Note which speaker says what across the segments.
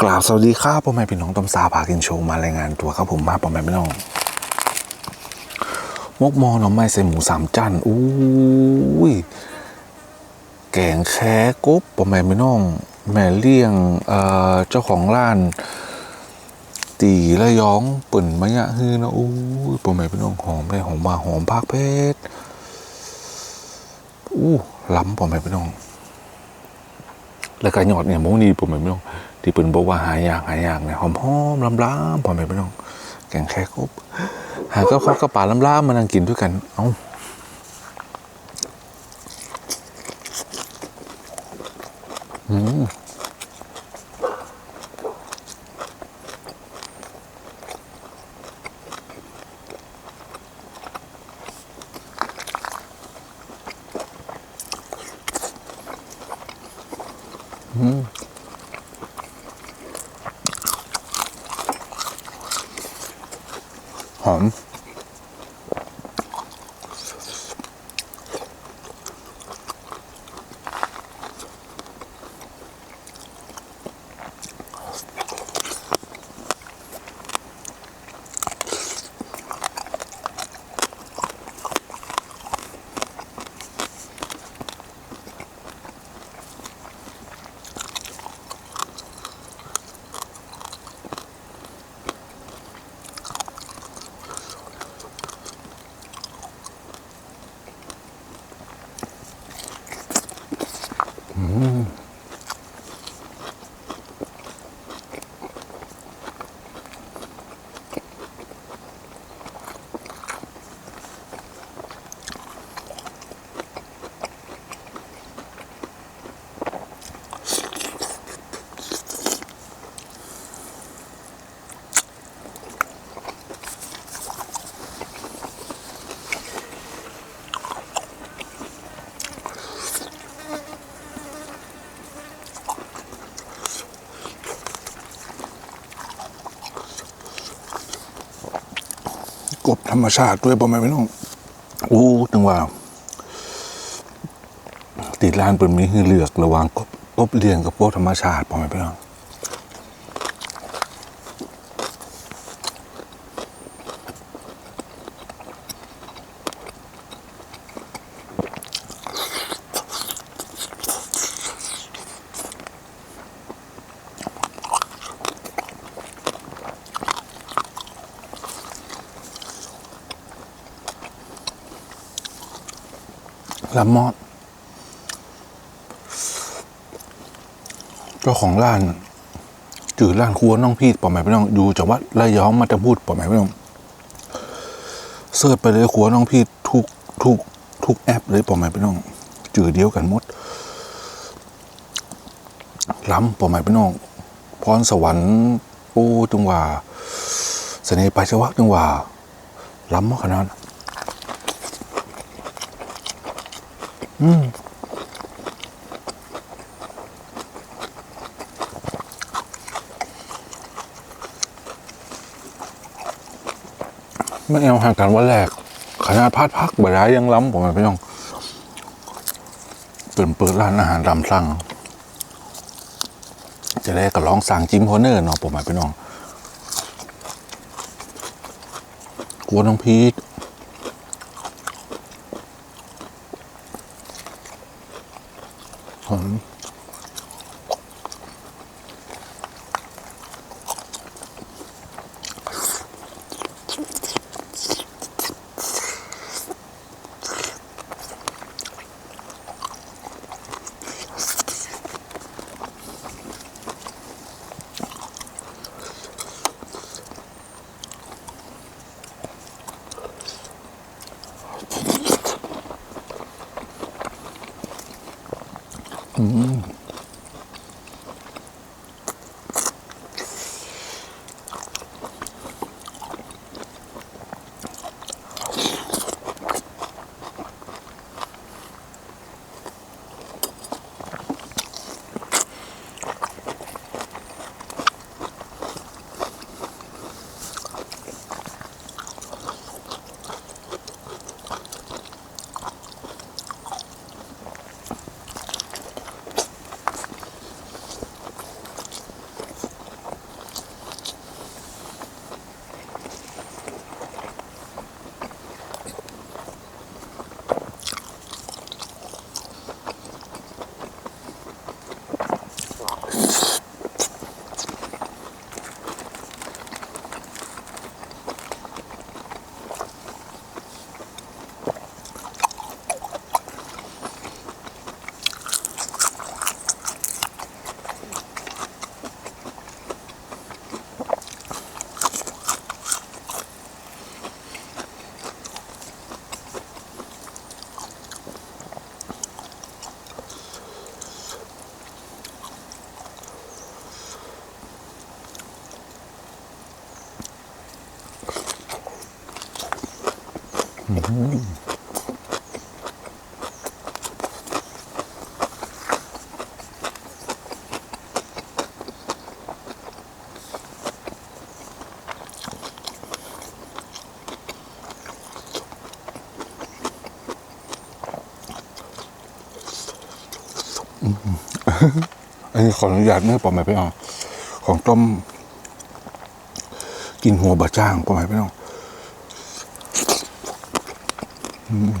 Speaker 1: กราบสวัสดีครับพ่อแม่พี่น้องต้มซาพากินโชว์มารายงานตัวครับผมมาพ่อแม่พี่น้อง มกมอหน่อไม้ใส่หมูสามจันอู้ยแกงแค่กบพ่อแม่พี่น้อง แม่เลี้ยงเอ่อเจ้าของร้าน ตีระยองเปิ่นมะยะฮือนะอู้ยพ่อแม่พี่น้องหอมเลยหอมมาหอมภาคเพชรอู้ล้ำพ่อแม่พี่น้อง แล้วก็ยอดเนี่ยโมงนี่ผมไม่รู้อง ที่เปิ่นบอกว่าหายากหายากเนี่ยหอมหอมลำล้ำผมไม่รู้แกงแค่ครบหาก็ข้าวกระป๋าลำล้ำมานั่งกินด้วยกัน เอ้าอืม บธรรมชาติด้วยพ่อแม่พี่น้องอู้จังว่า ติดร้านเป็นมีให้เลือกระหว่างกบกบเลี้ยงกับกบธรรมชาติพ่อแม่พี่น้อง ลำมอดเจ้าของร้านจือร้านครัวน้องพี่ป่อแม่พี่น้องอยู่จังหวัดระยองมาจะพูดป่อแม่พี่น้องเสิร์ชไปเลยครัวน้องพี่ทุกทุกทุกแอปเลยป่อแม่พี่น้องจือเดียวกันหมดล้ำป่อแม่พี่น้องพรสวรรค์โอ้จังหว่าเสน่ห์ไปชวักจังหว่าล้ำมากขนาด นั้นไม่เอาหากันว่าแรกขนาดพาดพักบ่ได้ยังล้ำผมไม่ต้องเปิดเปิดร้านอาหารตามสั่ง จะได้ก็ลองสั่งจิ้มโฮเนอร์เนาะผมไม่ไปน้องกลัวน้องพีท อันนี้ขออนุญาตเนื้อปอมไหมพี่น้องของต้ม กินหัวบะจ้างปอมไหมพี่น้องอืม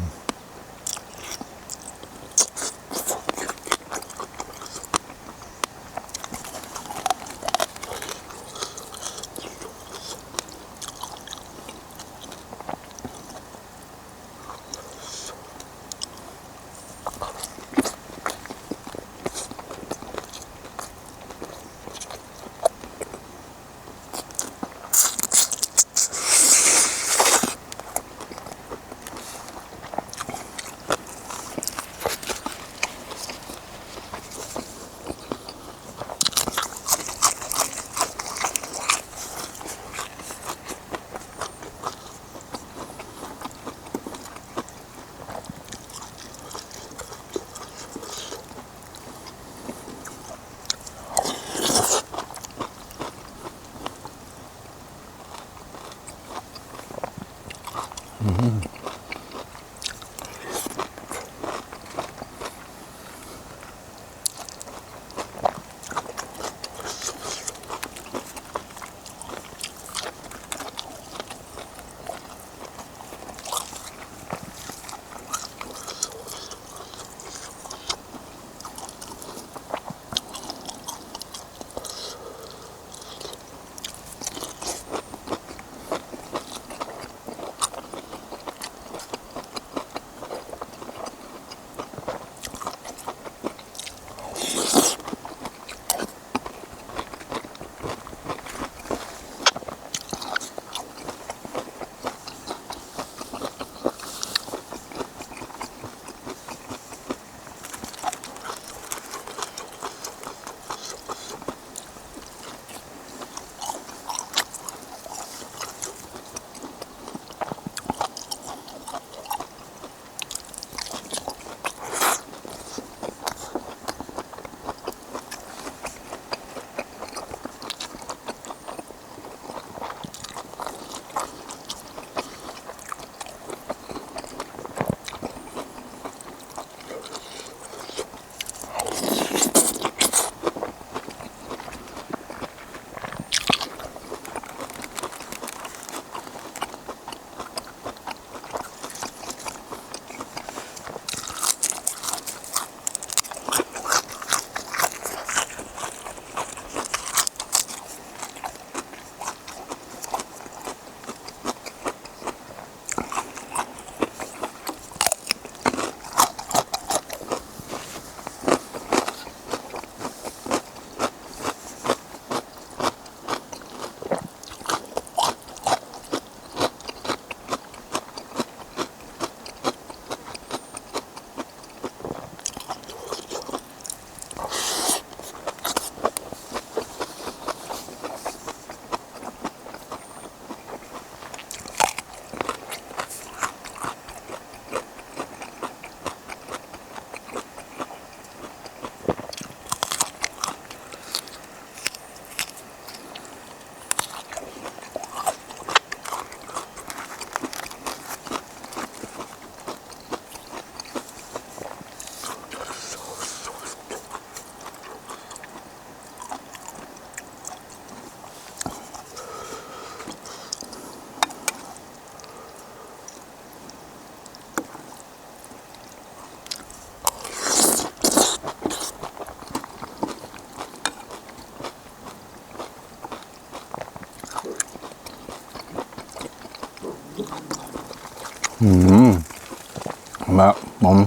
Speaker 1: มาผม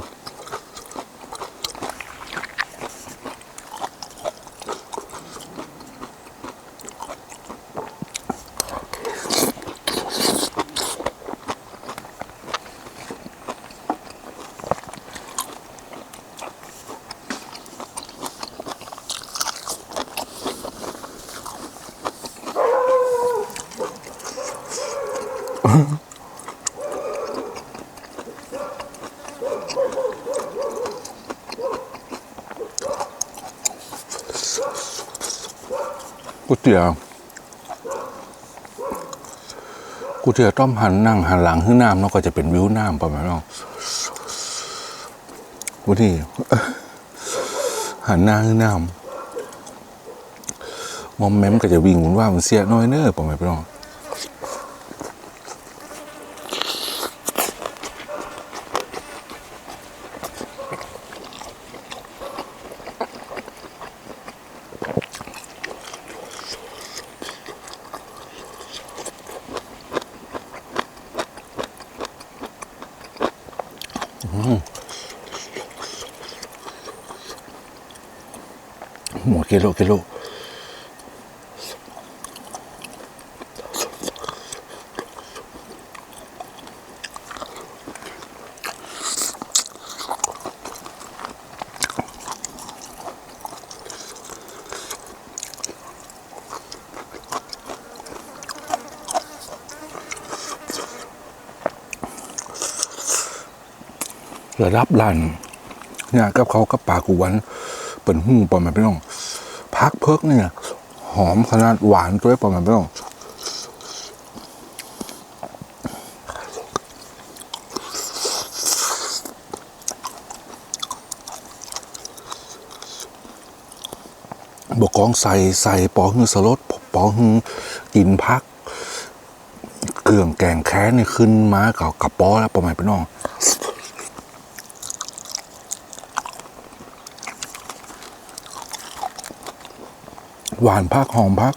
Speaker 1: เตี๋ยวกูเตี๋ยวต้อมหันนั่งหันหลังขึ้นน้ำเนาะก็จะเป็นวิวน้ำประมาณนั้นกูที่หันหน้าขึ้นน้ำมอมแมมก็จะวิ่งหมุนว่ามันเสียน้อยเนอะประมาณนั้น โลกิโลระดับลันเนี่ยกับเขากับปลากูวันเปิ่นหูประมาณไม่ต้อง พักเพิกเนี่ยหอมขนาดหวานตัวประมาณไม่ต้องบกกองใส่ใส่ปอหือสลดปอหือกินพักเครื่องแกงแค้นนี่ขึ้นมากับกระป๋อแล้วประมาณพี่น้อง หวานพักหอมพัก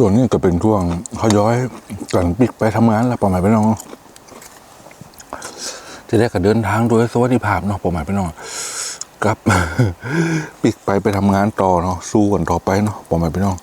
Speaker 1: ส่วนนี้ก็เป็นช่วงเขาย้อยกันปิกไปทำงานแล้วประมาณไปน้องจะได้ก็เดินทางโดยสวัสดิภาพเนาะประมาณไปน้องกลับปิกไปไปทำงานต่อเนาะสู้กันต่อไปเนาะประมาณไปน้อง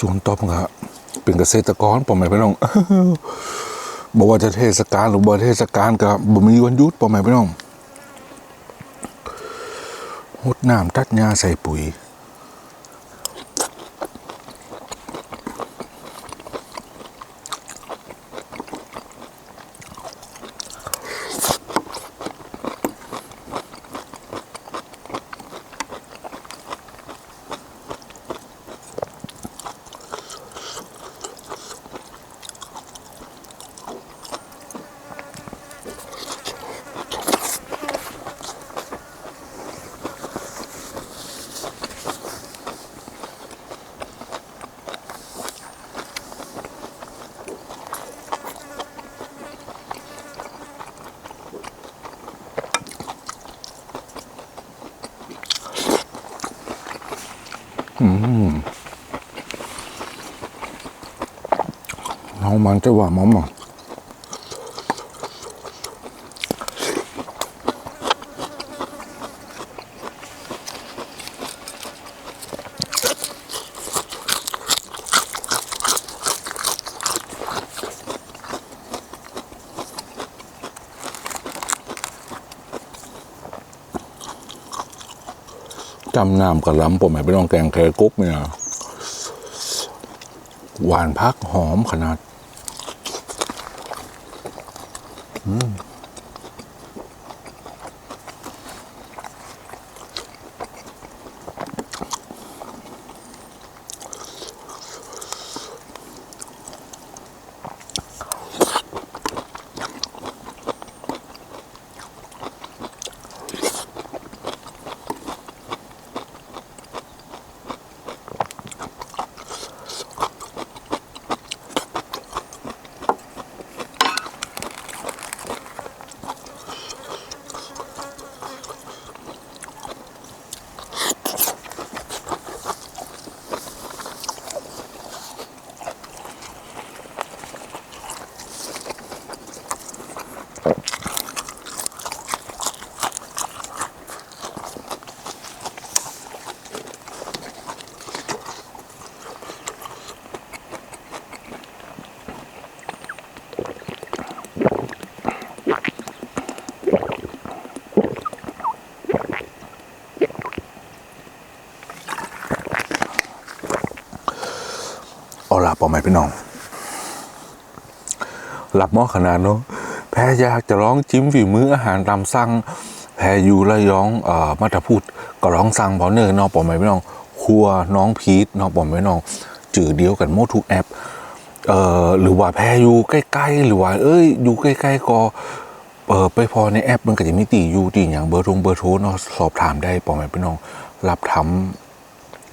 Speaker 1: สวนตอบก็เป็นเกษตรกรผมไม่พี่น้องบอกว่าจะเทศกาลหรือบ่เทศกาลก็บ่มีวันหยุดผมไม่พี่น้องหดน้ำตัดหญ้าใส่ปุ๋ย น้องมันจะว่าหมอหมอจำน้ำกับล้ำผมไม่ไปลองแกงแครกุ๊กเนี่ย หวานพักหอมขนาด พี่น้อง หลับหม้อขนาดเนาะแพรอยากจะร้องจิ้มฝีมืออาหารตามสั่งแพรอยู่ระยองเอ่อมาตรพูดก็ร้องสั่งพอเนอร์เนอกปอไหมพี่น้องครัวน้องพีทเนอกปอไหมพี่น้องจือเดียวกันหมทุกแอปเอ่อหรือว่าแพรอยู่ใกล้ๆหรือว่าเอ้ยอยู่ใกล้ๆก็เออไปพอในแอปมันก็จะมีตีอยู่ตีอย่างเบอร์โทรเบอร์โทรเนาะสอบถามได้ปอไหมพี่น้องรับทำ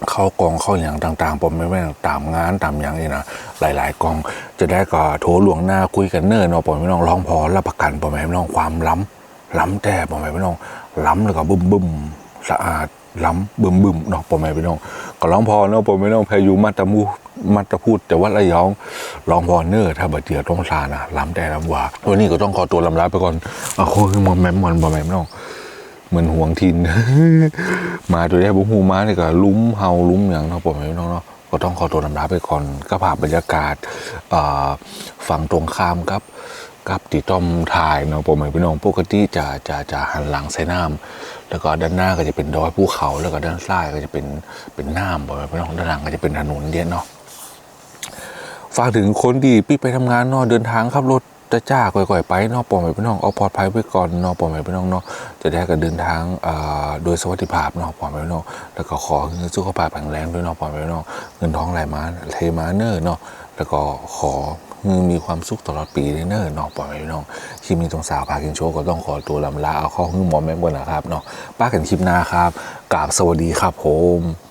Speaker 1: เข้ากองเข้าอย่างต่างๆ ผมไม่ไม่ตามงานตามอย่างนี้นะหลาย ๆ กองจะได้ก็โทรหลวงหน้าคุยกันเนิ่นเนาะผมไม่น้องร้องพอรับประกันผมไม่น้องความล้ำล้ำแต่ผมไม่น้องล้ำแล้วก็บึ้มบึ้มสะอาดล้ำบึ้มบึ้มเนาะผมไม่น้องก็ร้องพอเนาะผมไม่น้องพายุมัตตะมูมัตตะพูดแต่ว่าระยองร้องพอเนอร์ถ้าบัดเดียวต้องสานะล้ำแต่ล้ำหวาวันนี้ก็ต้องขอตัวลำลาไปก่อนอาโค้งมอนแมมมอนผมไม่น้อง เหมือนห่วงทินมาตัวแรกบุ้งหูมาเนี่ยก็ลุ้มเฮาลุ้มอย่างเนาะผมไม่น้องเนาะก็ต้องขอตัวลำลาไปก่อนก็ภาพบรรยากาศฝั่งตรงข้ามครับกับตีต้อมถ่ายเนาะผมพี่น้องปกติจะจะจะหันหลังใส่น้ำแล้วก็ด้านหน้าก็จะเป็นดอยภูเขา แล้วก็ด้านซ้ายก็จะเป็นเป็นน้ำผมพี่น้องด้านหลังก็จะเป็นถนนเดียเนาะฝากถึงคนดีพี่ไปทำงานเนาะเดินทางขับรถ จะจ้าก่อยๆไปนาะปอมพี่น้องเอาปลอดภัยไว้ก่อนนาะปอมพี่น้องเนาะจะได้กันเดินทางอ่าโดยสวัสดิภาพนาะปอมพี่น้องแล้วก็ขอให้สุขภาพแข็งแรงด้วยนาะปอมพี่น้องเงินท้องไหลมาเทมาเนอร์เนาะแล้วก็ขอมีความสุขตลอดปีเนอะเนาะปล่อยพี่น้องคลิปนี้ตรงสาวพากินโชว์ก็ต้องขอตัวลำลาเอาข้อหึ่งหมอแม่งก่อนนะครับเนาะป้ากันคลิปหน้าครับกราบสวัสดีครับผม